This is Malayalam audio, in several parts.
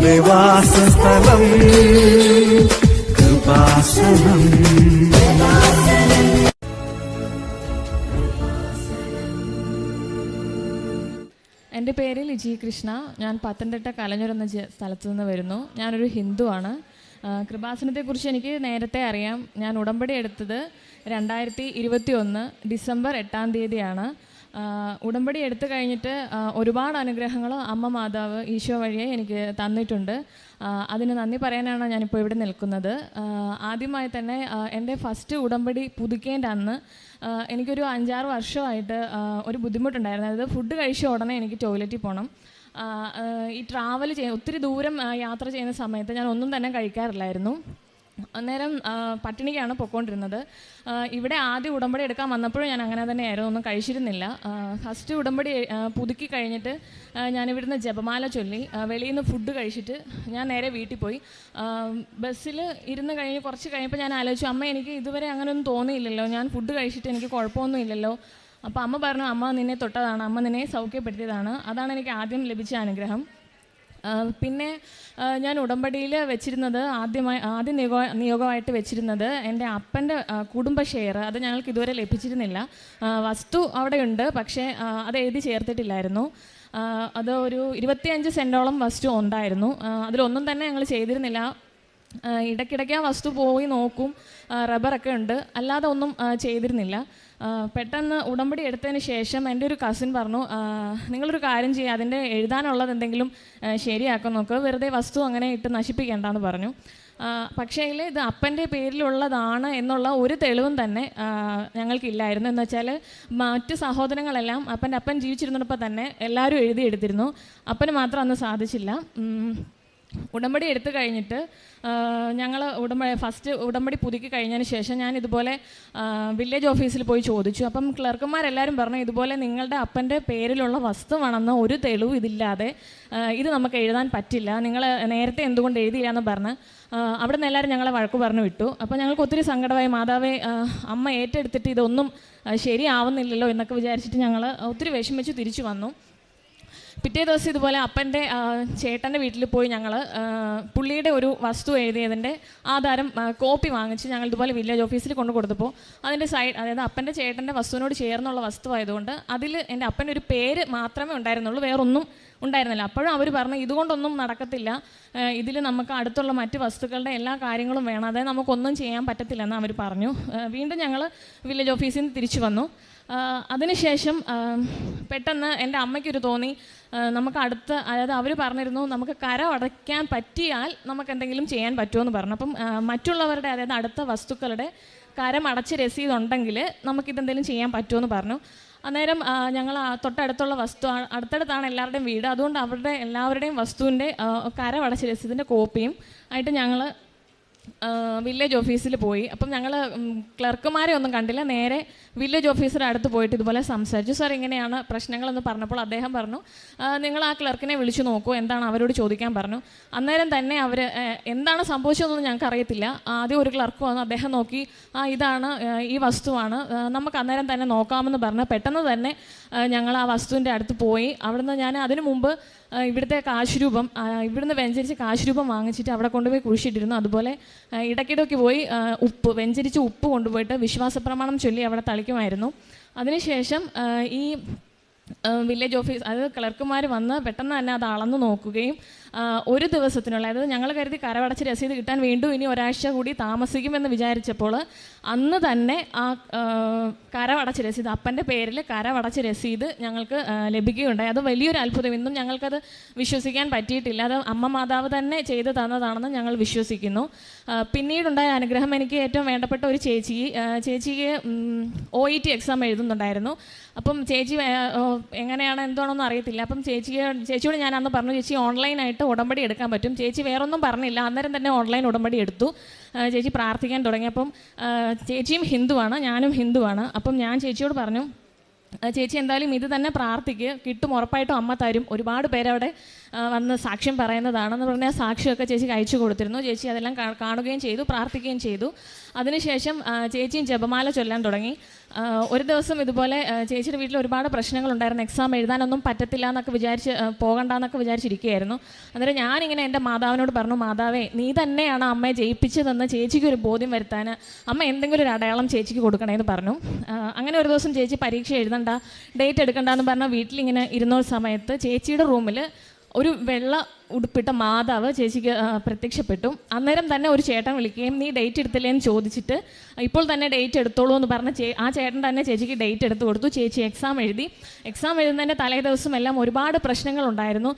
നമ്മുടെ വാസസ്ഥലം. കൃപാസനം. എന്റെ പേര് ലിജി കൃഷ്ണ. ഞാൻ പത്തനംതിട്ട കലഞ്ഞൂർ എന്ന സ്ഥലത്തു നിന്ന് വരുന്നു. ഞാനൊരു ഹിന്ദുവാണ് കൃപാസനത്തെക്കുറിച്ച് എനിക്ക് നേരത്തെ അറിയാം. ഞാൻ ഉടമ്പടി എടുത്തത് രണ്ടായിരത്തി ഇരുപത്തി ഒന്ന് ഡിസംബർ എട്ടാം തീയതിയാണ്. ഉടമ്പടി എടുത്തു കഴിഞ്ഞിട്ട് ഒരുപാട് അനുഗ്രഹങ്ങൾ അമ്മ മാതാവ് ഈശോ വഴിയെ എനിക്ക് തന്നിട്ടുണ്ട്. അതിന് നന്ദി പറയാനാണ് ഞാനിപ്പോൾ ഇവിടെ നിൽക്കുന്നത്. ആദ്യമായി തന്നെ എന്റെ ഫസ്റ്റ് ഉടമ്പടി പുതുക്കേണ്ട അന്ന് എനിക്കൊരു അഞ്ചാറ് വർഷമായിട്ട് ഒരു ബുദ്ധിമുട്ടുണ്ടായിരുന്നു. അതായത് ഫുഡ് കഴിച്ച ഉടനെ എനിക്ക് ടോയ്ലറ്റിൽ പോകണം. ഈ ട്രാവൽ ചെയ്യാൻ ഒത്തിരി ദൂരം യാത്ര ചെയ്യുന്ന സമയത്ത് ഞാൻ ഒന്നും തന്നെ കഴിക്കാറില്ലായിരുന്നു. അന്നേരം പട്ടിണിക്കാണ് പൊയ്ക്കൊണ്ടിരുന്നത് ഇവിടെ ആദ്യം ഉടമ്പടി എടുക്കാൻ വന്നപ്പോഴും ഞാൻ അങ്ങനെ തന്നെയായിരുന്നു. ഒന്നും കഴിച്ചിരുന്നില്ല. ഫസ്റ്റ് ഉടമ്പടി പുതുക്കി കഴിഞ്ഞിട്ട് ഞാനിവിടുന്ന് ജപമാല ചൊല്ലി വെളിയിൽ നിന്ന് ഫുഡ് കഴിച്ചിട്ട് ഞാൻ നേരെ വീട്ടിൽ പോയി. ബസ്സിൽ ഇരുന്ന് കഴിഞ്ഞ് കുറച്ച് കഴിഞ്ഞപ്പോൾ ഞാൻ ആലോചിച്ചു അമ്മ എനിക്ക് ഇതുവരെ അങ്ങനെ ഒന്നും തോന്നിയില്ലല്ലോ. ഞാൻ ഫുഡ് കഴിച്ചിട്ട് എനിക്ക് കുഴപ്പമൊന്നും ഇല്ലല്ലോ. അപ്പോൾ അമ്മ പറഞ്ഞു അമ്മ നിന്നെ തൊട്ടതാണ്. അമ്മ നിന്നെ സൗഖ്യപ്പെടുത്തിയതാണ്. അതാണ് എനിക്ക് ആദ്യം ലഭിച്ച അനുഗ്രഹം. പിന്നെ ഞാൻ ഉടമ്പടിയിൽ വെച്ചിരുന്നത് ആദ്യമായി ആദ്യ നിയോഗ നിയോഗമായിട്ട് വെച്ചിരുന്നത് എന്റെ അപ്പന്റെ കുടുംബ ഷെയർ അത് ഞങ്ങൾക്ക് ഇതുവരെ ലഭിച്ചിരുന്നില്ല. വസ്തു അവിടെയുണ്ട് പക്ഷേ അത് എഴുതി ചേർത്തിട്ടില്ലായിരുന്നു. അത് ഒരു ഇരുപത്തിയഞ്ച് സെന്റോളം വസ്തു ഉണ്ടായിരുന്നു. അതിലൊന്നും തന്നെ ഞങ്ങൾ ചെയ്തിരുന്നില്ല. ഇടയ്ക്കിടയ്ക്ക് ആ വസ്തു പോയി നോക്കും. റബ്ബറൊക്കെ ഉണ്ട്. അല്ലാതെ ഒന്നും ചെയ്തിരുന്നില്ല. പെട്ടെന്ന് ഉടമ്പടി എടുത്തതിന് ശേഷം എന്റെ ഒരു കസിൻ പറഞ്ഞു നിങ്ങളൊരു കാര്യം ചെയ്യുക അതിന്റെ എഴുതാനുള്ളത് എന്തെങ്കിലും ശരിയാക്കാൻ നോക്കുക വെറുതെ വസ്തു അങ്ങനെ ഇട്ട് നശിപ്പിക്കേണ്ടെന്ന് പറഞ്ഞു. പക്ഷേ ഇത് അപ്പന്റെ പേരിലുള്ളതാണ് എന്നുള്ള ഒരു തെളിവും തന്നെ ഞങ്ങൾക്കില്ലായിരുന്നു. എന്ന് വെച്ചാൽ മറ്റ് സഹോദരങ്ങളെല്ലാം അപ്പന്റെ അപ്പൻ ജീവിച്ചിരുന്നപ്പോൾ തന്നെ എല്ലാവരും എഴുതിയെടുത്തിരുന്നു അപ്പന് മാത്രം അന്ന് സാധിച്ചില്ല. ഉടമ്പടി എടുത്തു കഴിഞ്ഞിട്ട് ഞങ്ങൾ ഉടമ്പടി ഫസ്റ്റ് ഉടമ്പടി പുതുക്കി കഴിഞ്ഞതിന് ശേഷം ഞാൻ ഇതുപോലെ വില്ലേജ് ഓഫീസിൽ പോയി ചോദിച്ചു. അപ്പം ക്ലർക്കുമാരെല്ലാവരും പറഞ്ഞു ഇതുപോലെ നിങ്ങളുടെ അപ്പന്റെ പേരിലുള്ള വസ്തുവാണെന്ന് ഒരു തെളിവ് ഇതില്ലാതെ ഇത് നമുക്ക് എഴുതാൻ പറ്റില്ല. നിങ്ങൾ നേരത്തെ എന്തുകൊണ്ട് എഴുതിയില്ല എന്ന് പറഞ്ഞ് അവിടെ നിന്ന് എല്ലാവരും ഞങ്ങളെ വഴക്ക് പറഞ്ഞു വിട്ടു. അപ്പോൾ ഞങ്ങൾക്ക് ഒത്തിരി സങ്കടമായി. മാതാവേ അമ്മ ഏറ്റെടുത്തിട്ട് ഇതൊന്നും ശരിയാവുന്നില്ലല്ലോ എന്നൊക്കെ വിചാരിച്ചിട്ട് ഞങ്ങൾ ഒത്തിരി വിഷമിച്ച് തിരിച്ചു വന്നു. പിറ്റേ ദിവസം ഇതുപോലെ അപ്പന്റെ ചേട്ടന്റെ വീട്ടിൽ പോയി ഞങ്ങൾ പുള്ളിയുടെ ഒരു വസ്തു എഴുതിയതിന്റെ ആധാരം കോപ്പി വാങ്ങിച്ച് ഞങ്ങൾ ഇതുപോലെ വില്ലേജ് ഓഫീസിൽ കൊണ്ടു കൊടുത്തപ്പോൾ അതിന്റെ സൈഡ് അതായത് അപ്പന്റെ ചേട്ടന്റെ വസ്തുവിനോട് ചേർന്നുള്ള വസ്തു ആയതുകൊണ്ട് അതിൽ എന്റെ അപ്പന്റെ ഒരു പേര് മാത്രമേ ഉണ്ടായിരുന്നുള്ളൂ വേറൊന്നും ഉണ്ടായിരുന്നില്ല. അപ്പോഴും അവർ പറഞ്ഞു ഇതുകൊണ്ടൊന്നും നടക്കത്തില്ല. ഇതിൽ നമുക്ക് അടുത്തുള്ള മറ്റ് വസ്തുക്കളുടെ എല്ലാ കാര്യങ്ങളും വേണം. അതായത് നമുക്കൊന്നും ചെയ്യാൻ പറ്റത്തില്ലെന്ന് അവർ പറഞ്ഞു. വീണ്ടും ഞങ്ങൾ വില്ലേജ് ഓഫീസിൽ നിന്ന് തിരിച്ചു വന്നു. അതിനുശേഷം പെട്ടെന്ന് എന്റെ അമ്മയ്ക്കൊരു തോന്നി നമുക്ക് അടുത്ത അതായത് അവർ പറഞ്ഞിരുന്നു നമുക്ക് കര അടയ്ക്കാൻ പറ്റിയാൽ നമുക്ക് എന്തെങ്കിലും ചെയ്യാൻ പറ്റുമെന്ന് പറഞ്ഞു. അപ്പം മറ്റുള്ളവരുടെ അതായത് അടുത്ത വസ്തുക്കളുടെ കരം അടച്ച് രസീത് ഉണ്ടെങ്കിൽ നമുക്കിതെന്തെങ്കിലും ചെയ്യാൻ പറ്റുമെന്ന് പറഞ്ഞു. അന്നേരം ഞങ്ങൾ തൊട്ടടുത്തുള്ള വസ്തു അടുത്തടുത്താണ് എല്ലാവരുടെയും വീട്. അതുകൊണ്ട് അവരുടെ എല്ലാവരുടെയും വസ്തുവിന്റെ ആ, കരം അടച്ച് രസീതിന്റെ കോപ്പിയും ആയിട്ട് ഞങ്ങൾ വില്ലേജ് ഓഫീസിൽ പോയി. അപ്പം ഞങ്ങൾ ക്ലർക്കുമാരെ ഒന്നും കണ്ടില്ല. നേരെ വില്ലേജ് ഓഫീസറെ അടുത്ത് പോയിട്ട് ഇതുപോലെ സംസാരിച്ചു. സാർ ഇങ്ങനെയാണ് പ്രശ്നങ്ങളെന്ന് പറഞ്ഞപ്പോൾ അദ്ദേഹം പറഞ്ഞു നിങ്ങൾ ആ ക്ലർക്കിനെ വിളിച്ചു നോക്കൂ. എന്താണ് അവരോട് ചോദിക്കാൻ പറഞ്ഞു? അന്നേരം തന്നെ അവർ എന്താണ് സംഭവിച്ചതെന്നൊന്നും ഞങ്ങൾക്ക് അറിയത്തില്ല ആദ്യം ഒരു ക്ലർക്ക് വന്നു അദ്ദേഹം നോക്കി ആ ഇതാണ് ഈ വസ്തുവാണ്. നമുക്ക് അന്നേരം തന്നെ നോക്കാമെന്ന് പറഞ്ഞ് പെട്ടെന്ന് തന്നെ ഞങ്ങൾ ആ വസ്തുവിന്റെ അടുത്ത് പോയി. അവിടുന്ന് ഞാൻ അതിനു മുമ്പ് ഇവിടുത്തെ കാശുരൂപം ഇവിടുന്ന് വെഞ്ചരിച്ച് കാശുരൂപം വാങ്ങിച്ചിട്ട് അവിടെ കൊണ്ടുപോയി കുഴിച്ചിട്ടിരുന്നു. അതുപോലെ ഇടയ്ക്കിടയ്ക്ക് പോയി ഉപ്പ് വെഞ്ചരിച്ച് ഉപ്പ് കൊണ്ടുപോയിട്ട് വിശ്വാസ പ്രമാണം ചൊല്ലി അവിടെ തളിക്കുമായിരുന്നു. അതിനുശേഷം ഈ വില്ലേജ് ഓഫീസ് അത് ക്ലർക്കുമാർ വന്ന് പെട്ടെന്ന് തന്നെ അത് അളന്ന് നോക്കുകയും ഒരു ദിവസത്തിനുള്ള അതായത് ഞങ്ങൾ കരുതി കരവടച്ച് രസീത് കിട്ടാൻ വീണ്ടും ഇനി ഒരാഴ്ച കൂടി താമസിക്കുമെന്ന് വിചാരിച്ചപ്പോൾ അന്ന് തന്നെ ആ കരവടച്ച് രസീത് അപ്പന്റെ പേരിൽ കരവടച്ച് രസീത് ഞങ്ങൾക്ക് ലഭിക്കുകയുണ്ടായി. അത് വലിയൊരു അത്ഭുതം. ഇന്നും ഞങ്ങൾക്കത് വിശ്വസിക്കാൻ പറ്റിയിട്ടില്ല. അത് അമ്മ മാതാവ് തന്നെ ചെയ്തു തന്നതാണെന്ന് ഞങ്ങൾ വിശ്വസിക്കുന്നു. പിന്നീടുണ്ടായ അനുഗ്രഹം എനിക്ക് ഏറ്റവും വേണ്ടപ്പെട്ട ഒരു ചേച്ചി ചേച്ചിക്ക് ഒ ഇ ടി എക്സാം എഴുതുന്നുണ്ടായിരുന്നു. അപ്പം ചേച്ചി എങ്ങനെയാണ് എന്താണെന്നൊന്നും അറിയത്തില്ല. അപ്പം ചേച്ചിക്ക് ചേച്ചിയോട് ഞാൻ അന്ന് പറഞ്ഞു ചേച്ചി ഓൺലൈനായിട്ട് ഉടമ്പടി എടുക്കാൻ പറ്റും. ചേച്ചി വേറൊന്നും പറഞ്ഞില്ല. അന്നേരം തന്നെ ഓൺലൈൻ ഉടമ്പടി എടുത്തു. ചേച്ചി പ്രാർത്ഥിക്കാൻ തുടങ്ങിയപ്പം ചേച്ചിയും ഹിന്ദുവാണ്. ഞാനും ഹിന്ദുവാണ്. അപ്പം ഞാൻ ചേച്ചിയോട് പറഞ്ഞു ചേച്ചി എന്തായാലും ഇത് തന്നെ പ്രാർത്ഥിക്കുക കിട്ടും ഉറപ്പായിട്ടും അമ്മ തരും. ഒരുപാട് പേരവിടെ വന്ന് സാക്ഷ്യം പറയുന്നതാണെന്ന് പറഞ്ഞാൽ സാക്ഷ്യമൊക്കെ ചേച്ചി അയച്ചു കൊടുത്തിരുന്നു. ചേച്ചി അതെല്ലാം കാണുകയും ചെയ്തു പ്രാർത്ഥിക്കുകയും ചെയ്തു. അതിനുശേഷം ചേച്ചിയും ജപമാല ചൊല്ലാൻ തുടങ്ങി. ഒരു ദിവസം ഇതുപോലെ ചേച്ചിയുടെ വീട്ടിൽ ഒരുപാട് പ്രശ്നങ്ങളുണ്ടായിരുന്നു. എക്സാം എഴുതാനൊന്നും പറ്റത്തില്ല എന്നൊക്കെ വിചാരിച്ച് പോകണ്ട പോകണ്ടെന്നൊക്കെ വിചാരിച്ചിരിക്കുകയായിരുന്നു. അന്നേരം ഞാനിങ്ങനെ എന്റെ മാതാവിനോട് പറഞ്ഞു മാതാവേ നീ തന്നെയാണ് അമ്മയെ ജയിപ്പിച്ചതെന്ന് ചേച്ചിക്ക് ഒരു ബോധ്യം വരുത്താൻ. അമ്മ എന്തെങ്കിലും ഒരു അടയാളം ചേച്ചിക്ക് കൊടുക്കണമെന്ന് പറഞ്ഞു. അങ്ങനെ ഒരു ദിവസം ചേച്ചി പരീക്ഷ എഴുതണ്ട ഡേറ്റ് എടുക്കണ്ടെന്ന് പറഞ്ഞാൽ വീട്ടിലിങ്ങനെ ഇരുന്ന സമയത്ത് ചേച്ചിയുടെ റൂമിൽ ഒരു വെള്ള ഉടുപ്പിട്ട മാതാവ് ചേച്ചിക്ക് പ്രത്യക്ഷപ്പെട്ടു. അന്നേരം തന്നെ ഒരു ചേട്ടൻ വിളിക്കുകയും നീ ഡേറ്റ് എടുത്തില്ലേന്ന് ചോദിച്ചിട്ട് ഇപ്പോൾ തന്നെ ഡേറ്റ് എടുത്തോളൂ എന്ന് പറഞ്ഞ ചേ ആ ചേട്ടൻ തന്നെ ചേച്ചിക്ക് ഡേറ്റ് എടുത്തു കൊടുത്തു. ചേച്ചി എക്സാം എഴുതി. എക്സാം എഴുതുന്നതിന്റെ തലേ ദിവസം എല്ലാം ഒരുപാട് പ്രശ്നങ്ങളുണ്ടായിരുന്നു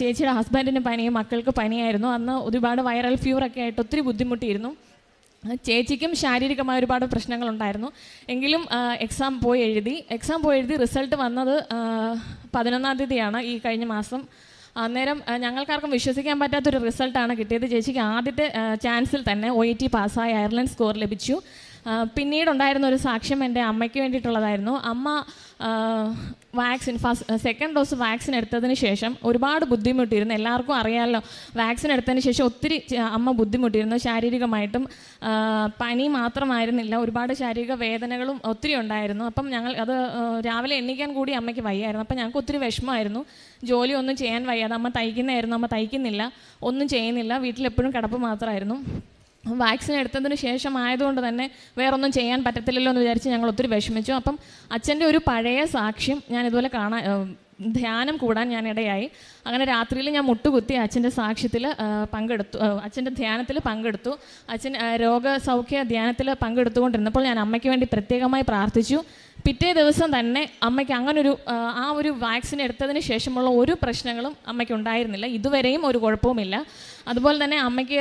ചേച്ചിയുടെ ഹസ്ബൻഡിന് പനിയും മക്കൾക്ക് പനിയായിരുന്നു. അന്ന് ഒരുപാട് വൈറൽ ഫീവറൊക്കെ ആയിട്ട് ഒത്തിരി ബുദ്ധിമുട്ടിയിരുന്നു. ചേച്ചിക്കും ശാരീരികമായ ഒരുപാട് പ്രശ്നങ്ങളുണ്ടായിരുന്നു. എങ്കിലും എക്സാം പോയി എഴുതി. എക്സാം പോയി എഴുതി റിസൾട്ട് വന്നത് പതിനൊന്നാം തീയതിയാണ് ഈ കഴിഞ്ഞ മാസം. അന്നേരം ഞങ്ങൾക്കാർക്കും വിശ്വസിക്കാൻ പറ്റാത്തൊരു റിസൾട്ടാണ് കിട്ടിയത്. ചേച്ചിക്ക് ആദ്യത്തെ ചാൻസിൽ തന്നെ ഒ ഇ ടി പാസ്സായി അയർലൻഡ് സ്കോർ ലഭിച്ചു. പിന്നീടുണ്ടായിരുന്ന ഒരു സാക്ഷ്യം എന്റെ അമ്മയ്ക്ക് വേണ്ടിയിട്ടുള്ളതായിരുന്നു. അമ്മ vaccine first second dose vaccine എടുത്തതിന് ശേഷം ഒരുപാട് ബുദ്ധിമുട്ടിയിരുന്നു. എല്ലാവർക്കും അറിയാമല്ലോ വാക്സിൻ എടുത്തതിന് ശേഷം ഒത്തിരി അമ്മ ബുദ്ധിമുട്ടിയിരുന്നു. ശാരീരികമായിട്ടും പനി മാത്രമായിരുന്നില്ല. ഒരുപാട് ശാരീരിക വേദനകളും ഒത്തിരി ഉണ്ടായിരുന്നു. അപ്പം ഞങ്ങൾ അത് രാവിലെ എണ്ണിക്കാൻ കൂടി അമ്മയ്ക്ക് വയ്യായിരുന്നു. അപ്പം ഞങ്ങൾക്ക് ഒത്തിരി വിഷമമായിരുന്നു. ജോലി ഒന്നും ചെയ്യാൻ വയ്യാതെ അമ്മ തയ്ക്കുന്നതായിരുന്നു. അമ്മ തയ്ക്കുന്നില്ല. ഒന്നും ചെയ്യുന്നില്ല. വീട്ടിലെപ്പോഴും കിടപ്പ് മാത്രമായിരുന്നു. വാക്സിൻ എടുത്തതിന് ശേഷം ആയതുകൊണ്ട് തന്നെ വേറൊന്നും ചെയ്യാൻ പറ്റത്തില്ലല്ലോ എന്ന് വിചാരിച്ച് ഞങ്ങൾ ഒത്തിരി വിഷമിച്ചു. അപ്പം അച്ഛന്റെ ഒരു പഴയ സാക്ഷ്യം ഞാൻ ഇതുപോലെ കാണാൻ ധ്യാനം കൂടാൻ ഞാൻ ഇടയായി. അങ്ങനെ രാത്രിയിൽ ഞാൻ മുട്ടുകുത്തി അച്ഛന്റെ സാക്ഷ്യത്തിൽ പങ്കെടുത്തു അച്ഛന്റെ ധ്യാനത്തിൽ പങ്കെടുത്തു. അച്ഛൻ രോഗസൗഖ്യ ധ്യാനത്തിൽ പങ്കെടുത്തുകൊണ്ടിരുന്നപ്പോൾ ഞാൻ അമ്മയ്ക്ക് വേണ്ടി പ്രത്യേകമായി പ്രാർത്ഥിച്ചു. പിറ്റേ ദിവസം തന്നെ അമ്മയ്ക്ക് അങ്ങനൊരു ആ, ഒരു വാക്സിൻ എടുത്തതിന് ശേഷമുള്ള ഒരു പ്രശ്നങ്ങളും അമ്മയ്ക്ക് ഉണ്ടായിരുന്നില്ല. ഇതുവരെയും ഒരു കുഴപ്പവുമില്ല. അതുപോലെ തന്നെ അമ്മയ്ക്ക്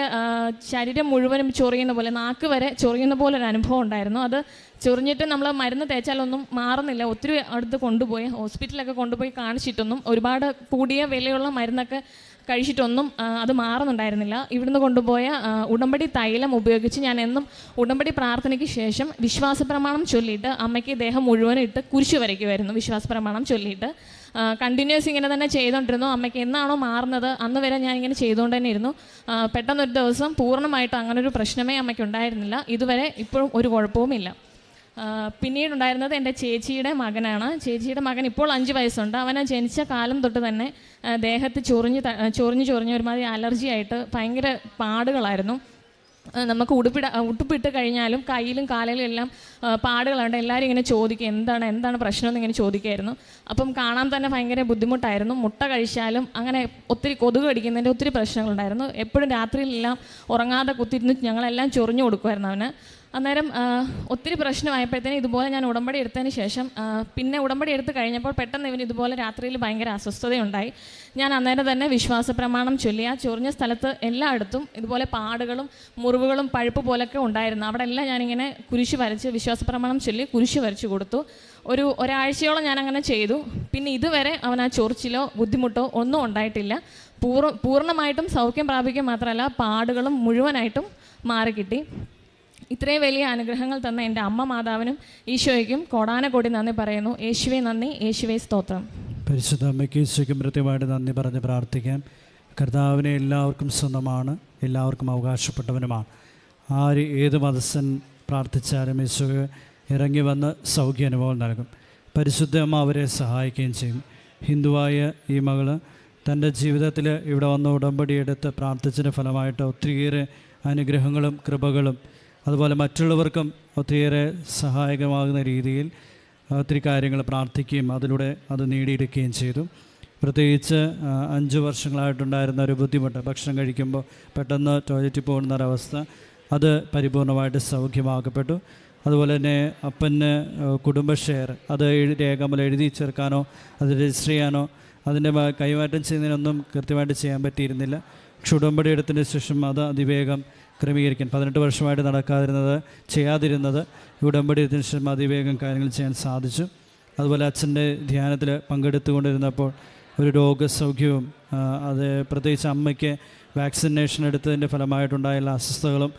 ശരീരം മുഴുവനും ചൊറിയുന്ന പോലെ നാക്ക് വരെ ചൊറിയുന്ന പോലെ ഒരു അനുഭവം ഉണ്ടായിരുന്നു. അത് ചൊറിഞ്ഞിട്ട് നമ്മൾ മരുന്ന് തേച്ചാലൊന്നും മാറുന്നില്ല. ഒത്തിരി അടുത്ത് കൊണ്ടുപോയി ഹോസ്പിറ്റലൊക്കെ കൊണ്ടുപോയി കാണിച്ചിട്ടൊന്നും ഒരുപാട് കൂടിയ വിലയുള്ള മരുന്നൊക്കെ കഴിച്ചിട്ടൊന്നും അത് മാറുന്നുണ്ടായിരുന്നില്ല. ഇവിടുന്ന് കൊണ്ടുപോയ ഉടമ്പടി തൈലം ഉപയോഗിച്ച് ഞാൻ എന്നും ഉടമ്പടി പ്രാർത്ഥനയ്ക്ക് ശേഷം വിശ്വാസ പ്രമാണം ചൊല്ലിയിട്ട് അമ്മയ്ക്ക് ദേഹം മുഴുവനും ഇട്ട് കുരിശു വരയ്ക്കുമായിരുന്നു വിശ്വാസ പ്രമാണം ചൊല്ലിയിട്ട് കണ്ടിന്യൂസ് ഇങ്ങനെ തന്നെ ചെയ്തുകൊണ്ടിരുന്നു അമ്മയ്ക്ക് എന്നാണോ മാറുന്നത് അന്ന് വരെ ഞാൻ ഇങ്ങനെ ചെയ്തുകൊണ്ട് തന്നെ ഇരുന്നു. പെട്ടെന്നൊരു ദിവസം പൂർണമായിട്ട് അങ്ങനൊരു പ്രശ്നമേ അമ്മയ്ക്ക് ഉണ്ടായിരുന്നില്ല ഇതുവരെ ഇപ്പോഴും ഒരു കുഴപ്പവുമില്ല. പിന്നീടുണ്ടായിരുന്നത് എന്റെ ചേച്ചിയുടെ മകനാണ്. ചേച്ചിയുടെ മകൻ ഇപ്പോൾ അഞ്ച് വയസ്സുണ്ട്. അവന് ജനിച്ച കാലം തൊട്ട് തന്നെ ദേഹത്ത് ചൊറിഞ്ഞ് ചൊറിഞ്ഞ് ചൊറിഞ്ഞ് ഒരുമാതിരി അലർജി ആയിട്ട് ഭയങ്കര പാടുകളായിരുന്നു. നമുക്ക് ഉടുപ്പിട ഉടുപ്പിട്ട് കഴിഞ്ഞാലും കയ്യിലും കാലിലും എല്ലാം പാടുകളുണ്ട്. എല്ലാവരും ഇങ്ങനെ ചോദിക്കും എന്താണ് എന്താണ് പ്രശ്നം? എന്ന് ഇങ്ങനെ ചോദിക്കുമായിരുന്നു അപ്പം കാണാൻ തന്നെ ഭയങ്കര ബുദ്ധിമുട്ടായിരുന്നു. മുട്ട കഴിച്ചാലും അങ്ങനെ ഒത്തിരി കൊതുക് കടിക്കുന്നതിന്റെ ഒത്തിരി പ്രശ്നങ്ങളുണ്ടായിരുന്നു. എപ്പോഴും രാത്രിയിലെല്ലാം ഉറങ്ങാതെ കുത്തിയിരുന്ന് ഞങ്ങളെല്ലാം ചൊറിഞ്ഞു കൊടുക്കുമായിരുന്നു അവന്. അന്നേരം ഒത്തിരി പ്രശ്നമായപ്പോഴത്തേനും ഇതുപോലെ ഞാൻ ഉടമ്പടി എടുത്തതിന് ശേഷം പിന്നെ ഉടമ്പടി എടുത്ത് കഴിഞ്ഞപ്പോൾ പെട്ടെന്ന് ഇവന് ഇതുപോലെ രാത്രിയിൽ ഭയങ്കര അസ്വസ്ഥതയുണ്ടായി. ഞാൻ അന്നേരം തന്നെ വിശ്വാസ പ്രമാണം ചൊല്ലി ആ ചൊറിഞ്ഞ സ്ഥലത്ത് എല്ലായിടത്തും ഇതുപോലെ പാടുകളും മുറിവുകളും പഴുപ്പ് പോലൊക്കെ ഉണ്ടായിരുന്നു. അവിടെ എല്ലാം ഞാനിങ്ങനെ കുരിശ് വരച്ച് വിശ്വാസ പ്രമാണം ചൊല്ലി കുരിശ് വരച്ച് കൊടുത്തു. ഒരു ഒരാഴ്ചയോളം ഞാൻ അങ്ങനെ ചെയ്തു. പിന്നെ ഇതുവരെ അവൻ ആ ചൊറിച്ചിലോ ബുദ്ധിമുട്ടോ ഒന്നും ഉണ്ടായിട്ടില്ല. പൂർണ പൂർണമായിട്ടും സൗഖ്യം പ്രാപിക്കുക മാത്രമല്ല പാടുകളും മുഴുവനായിട്ടും മാറിക്കിട്ടി. ഇത്രയും വലിയ അനുഗ്രഹങ്ങൾ തന്ന എന്റെ അമ്മ മാതാവിനും ഈശോയ്ക്കും കോടാന കോടി നന്ദി പറയുന്നു. യേശുവെ നന്ദി യേശുവെ സ്തോത്രം. പരിശുദ്ധ അമ്മയ്ക്ക് ഈശോയ്ക്കും കൃത്യമായിട്ട് നന്ദി പറഞ്ഞ് പ്രാർത്ഥിക്കാം. കർത്താവിനെ എല്ലാവർക്കും സ്വന്തമാണ് എല്ലാവർക്കും അവകാശപ്പെട്ടവനുമാണ്. ആര് ഏത് മതസ്ഥൻ പ്രാർത്ഥിച്ചാലും യേശു ഇറങ്ങി വന്ന് സൗഖ്യ അനുഭവം നൽകും. പരിശുദ്ധ അമ്മ അവരെ സഹായിക്കുകയും ചെയ്യും. ഹിന്ദുവായ ഈ മകൾ തന്റെ ജീവിതത്തിൽ ഇവിടെ വന്ന് ഉടമ്പടിയെടുത്ത് പ്രാർത്ഥിച്ചതിന്റെ ഫലമായിട്ട് ഒത്തിരിയേറെ അനുഗ്രഹങ്ങളും കൃപകളും അതുപോലെ മറ്റുള്ളവർക്കും ഒത്തിരിയേറെ സഹായകമാകുന്ന രീതിയിൽ ഒത്തിരി കാര്യങ്ങൾ പ്രാർത്ഥിക്കുകയും അതിലൂടെ അത് നേടിയെടുക്കുകയും ചെയ്തു. പ്രത്യേകിച്ച് അഞ്ച് വർഷങ്ങളായിട്ടുണ്ടായിരുന്ന ഒരു ബുദ്ധിമുട്ട് ഭക്ഷണം കഴിക്കുമ്പോൾ പെട്ടെന്ന് ടോയ്ലറ്റിൽ പോകുന്ന ഒരവസ്ഥ അത് പരിപൂർണമായിട്ട് സൗഖ്യമാക്കപ്പെട്ടു. അതുപോലെ തന്നെ അപ്പന് കുടുംബ ഷെയർ അത് രേഖമല എഴുതി ചേർക്കാനോ അത് രജിസ്റ്റർ ചെയ്യാനോ അതിന്റെ കൈമാറ്റം ചെയ്യുന്നതിനൊന്നും കൃത്യമായിട്ട് ചെയ്യാൻ പറ്റിയിരുന്നില്ല. പക്ഷെ ഉടമ്പടി എടുത്തതിന് ശേഷം അത് അതിവേഗം ക്രമീകരിക്കാൻ. പതിനെട്ട് വർഷമായിട്ട് നടക്കാതിരുന്നത് ചെയ്യാതിരുന്നത് ഈ ഉടമ്പടി എടുത്തതിന് ശേഷം അതിവേഗം കാര്യങ്ങൾ ചെയ്യാൻ സാധിച്ചു. അതുപോലെ അച്ഛന്റെ ധ്യാനത്തിൽ പങ്കെടുത്തുകൊണ്ടിരുന്നപ്പോൾ ഒരു രോഗസൗഖ്യവും അത് പ്രത്യേകിച്ച് അമ്മയ്ക്ക് വാക്സിനേഷൻ എടുത്തതിന്റെ ഫലമായിട്ടുണ്ടായ എല്ലാ അസ്വസ്ഥകളും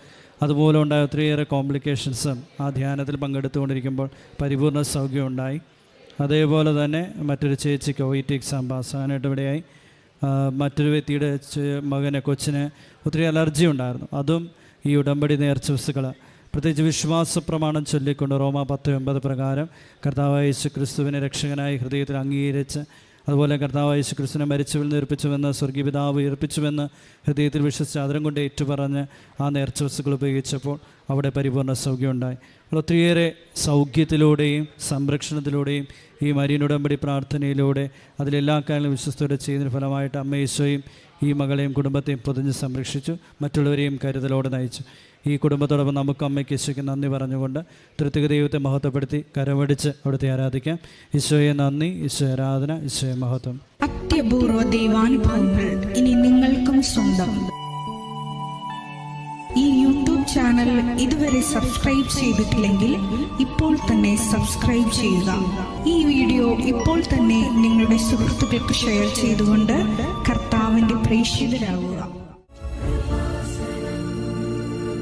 അതുപോലെ ഉണ്ടായ ഒത്തിരിയേറെ കോംപ്ലിക്കേഷൻസും ആ ധ്യാനത്തിൽ പങ്കെടുത്തുകൊണ്ടിരിക്കുമ്പോൾ പരിപൂർണ സൗഖ്യം ഉണ്ടായി അതേപോലെ തന്നെ മറ്റൊരു ചേച്ചിക്ക് ഒ ഇ ടി എക്സാം പാസ്സാകാനായിട്ട് ഇവിടെയായി. മറ്റൊരു വ്യക്തിയുടെ മകനെ കൊച്ചിന് ഒത്തിരി അലർജി ഉണ്ടായിരുന്നു. അതും ഈ ഉടമ്പടി നേർച്ച വസ്തുക്കൾ പ്രത്യേകിച്ച് വിശ്വാസ പ്രമാണം ചൊല്ലിക്കൊണ്ട് റോമ പത്ത് ഒമ്പത് പ്രകാരം കർത്താവായ യേശു ക്രിസ്തുവിനെ രക്ഷകനായി ഹൃദയത്തിൽ അംഗീകരിച്ച് അതുപോലെ കർത്താവ് യേശു ക്രിസ്തുവിനെ മരിച്ചവിൽ സ്വർഗീയ പിതാവ് ഉയർപ്പിച്ചുവെന്ന് ഹൃദയത്തിൽ വിശ്വസിച്ച് ആദരം കൊണ്ട് ഏറ്റുപറഞ്ഞ് ആ നേർച്ച വസ്തുക്കൾ ഉപയോഗിച്ചപ്പോൾ അവിടെ പരിപൂർണ സൗഖ്യമുണ്ടായി. ഒത്തിരിയേറെ സൗഖ്യത്തിലൂടെയും സംരക്ഷണത്തിലൂടെയും ഈ മരിയനുടമ്പടി പ്രാർത്ഥനയിലൂടെ അതിലെല്ലാ കാര്യങ്ങളും വിശ്വസ്തയോടെ ചെയ്യുന്നതിന് ഫലമായിട്ട് അമ്മ ഈശോയും ഈ മകളെയും കുടുംബത്തെയും പൊതിഞ്ഞ് സംരക്ഷിച്ചു മറ്റുള്ളവരെയും കരുതലോടെ നയിച്ചു. ഈ കുടുംബത്തോടൊപ്പം നമുക്ക് അമ്മയ്ക്ക് ഈശോയ്ക്ക് നന്ദി പറഞ്ഞുകൊണ്ട് തൃത്തിക ദൈവത്തെ മഹത്വപ്പെടുത്തി കരമടിച്ച് അവിടുത്തെ ആരാധിക്കാം. ഈശോയെ നന്ദി ഈശോ ആരാധന ഈശോയെ മഹത്വം. അത്യപൂർവ ദൈവാനുഭവങ്ങൾ ഇനി നിങ്ങൾക്കും സ്വന്തം. ഈ യൂട്യൂബ് ചാനൽ ഇതുവരെ സബ്സ്ക്രൈബ് ചെയ്തിട്ടില്ലെങ്കിൽ ഇപ്പോൾ തന്നെ സബ്സ്ക്രൈബ് ചെയ്യുക. ഈ വീഡിയോ ഇപ്പോൾ തന്നെ നിങ്ങളുടെ സുഹൃത്തുക്കൾക്ക് ഷെയർ ചെയ്തുകൊണ്ട് കർത്താവിന്റെ പ്രേക്ഷിതരാകുക